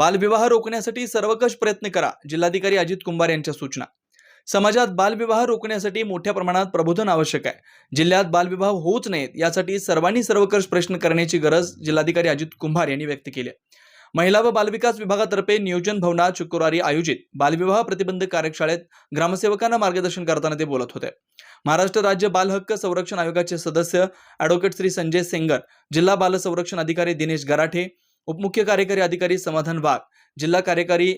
बालविवाह रोखण्यासाठी सर्वकष प्रयत्न करा जिल्हाधिकारी अजित कुंभार यांच्या सूचना. समाजात बालविवाह रोखण्यासाठी मोठ्या प्रमाणात प्रबोधन आवश्यक आहे. जिल्ह्यात बालविवाह होऊच नयेत यासाठी सर्वांनी सर्वकष प्रश्न करण्याची गरज जिल्हाधिकारी अजित कुंभार यांनी व्यक्त केली महिला व बालविकास विभागातर्फे नियोजन भवनात शुक्रवारी आयोजित बालविवाह प्रतिबंध कार्यशाळेत ग्रामसेवकांना मार्गदर्शन करताना ते बोलत होते. महाराष्ट्र राज्य बाल हक्क संरक्षण आयोगाचे सदस्य ॲडव्होकेट श्री संजय सेंगर जिल्हा बाल संरक्षण अधिकारी दिनेश गराठे उपमुख्य कार्यकारी अधिकारी समाधान वाघ जिल्हा कार्यकारी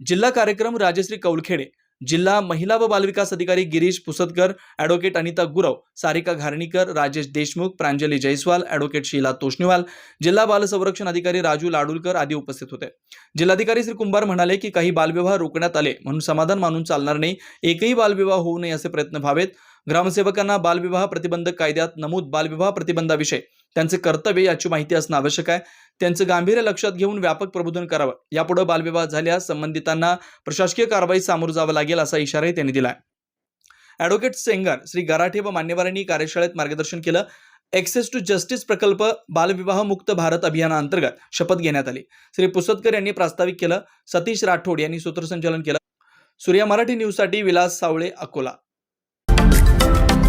जिल्हा कार्यक्रम राजश्री कौलखेडे जिल्हा महिला व बालविकास अधिकारी गिरीश पुसदकर ॲडव्होकेट अनिता गुरव सारिका घारणीकर राजेश देशमुख प्रांजली जयस्वाल ॲडव्होकेट शीला तोष्णीवाल जिल्हा बाल संरक्षण अधिकारी राजू लाडूलकर आदी उपस्थित होते. जिल्हाधिकारी श्री कुंभार म्हणाले की काही बालविवाह रोखण्यात आले म्हणून समाधान मानून चालणार नाही. एकही बालविवाह होऊ नये असे प्रयत्न व्हावेत. ग्रामसेवकांना बालविवाह प्रतिबंधक कायद्यात नमूद बालविवाह प्रतिबंधाविषयी त्यांचे कर्तव्य याची माहिती असणं आवश्यक आहे. त्यांचं गांभीर्य लक्षात घेऊन व्यापक प्रबोधन करावं. यापुढे बालविवाह झाल्यास संबंधितांना प्रशासकीय कारवाई सामोरं जावं लागेल असा इशाराही त्यांनी दिलाय. ॲडव्होकेट सेंगर श्री गराठे व मान्यवरांनी कार्यशाळेत मार्गदर्शन केलं. एक्सेस टू जस्टिस प्रकल्प बालविवाह मुक्त भारत अभियानाअंतर्गत शपथ घेण्यात आली. श्री पुसदकर यांनी प्रास्ताविक केलं. सतीश राठोड यांनी सूत्रसंचालन केलं. सूर्या मराठी न्यूजसाठी विलास सावळे अकोला.